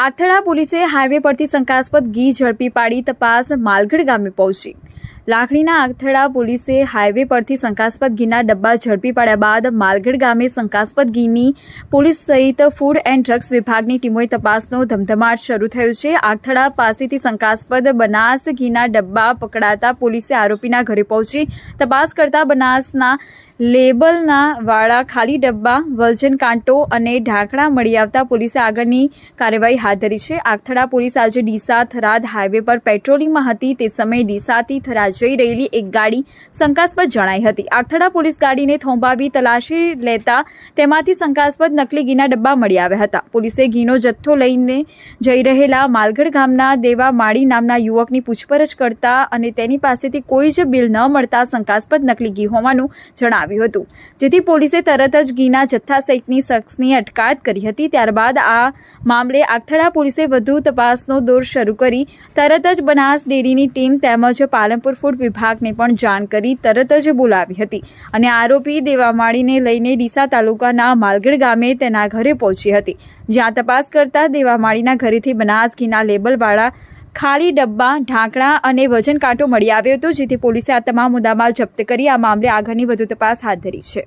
આથડા પોલીસે હાઈવે પરથી શંકાસ્પદ ઘી ઝડપી પાડી તપાસ માલગઢ ગામે પહોંચી. લાખણીના આથડા પોલીસે હાઈવે પરથી શંકાસ્પદ ઘીના ડબ્બા ઝડપી પાડ્યા બાદ માલગઢ ગામે શંકાસ્પદ ઘીની પોલીસ સહિત ફૂડ એન્ડ ડ્રગ્સ વિભાગની ટીમોએ તપાસનો ધમધમાટ શરૂ થયો છે. આથડા પાસેથી શંકાસ્પદ બનાસ ઘીના ડબ્બા પકડાતા પોલીસે આરોપીના ઘરે પહોંચી તપાસ કરતા બનાસના લેબલના વાળા ખાલી ડબ્બા, વજન કાંટો અને ઢાંકણા મળી આવતા પોલીસે આગળની કાર્યવાહી હાથ ધરી છે. આગથડા પોલીસ આજે ડીસા થરાદ હાઈવે પર પેટ્રોલિંગમાં હતી. તે સમયે ડીસાથી થરાદ જઈ રહેલી એક ગાડી શંકાસ્પદ જણાઈ હતી. આગથડા પોલીસ ગાડીને થોંભાવી તલાશી લેતા તેમાંથી શંકાસ્પદ નકલી ઘીના ડબ્બા મળી આવ્યા હતા. પોલીસે ઘીનો જથ્થો લઈને જઈ રહેલા માલગઢ ગામના દેવા માળી નામના યુવકની પૂછપરછ કરતા અને તેની પાસેથી કોઈ જ બિલ ન મળતા શંકાસ્પદ નકલી ઘી હોવાનું જણાવ્યું. હતું. જેથી પોલીસે તરત જ ઘીના જથ્થા સહિતની શખ્સની અટકાયત કરી હતી. ત્યારબાદ આ મામલે આગથડા પોલીસે વધુ તપાસનો દોર શરૂ કરી, તરત જ બનાસ ડેરીની ટીમ તેમજ પાલનપુર ફૂડ વિભાગને પણ જાણ કરી, તરત જ બોલાવી હતી અને આરોપી દેવામાળીને લઈને ડીસા તાલુકાના માલગઢ ગામે તેના ઘરે પહોંચી હતી. જ્યાં તપાસ કરતા દેવામાળીના ઘરેથી બનાસ ઘીના લેબલવાળા ખાલી ડબ્બા, ઢાંકણા અને વજન કાંટો મળી આવ્યો હતો, જેથી પોલીસે આ તમામ મુદ્દામાલ જપ્ત કરી, આ મામલે આગળની વધુ તપાસ હાથ ધરી છે.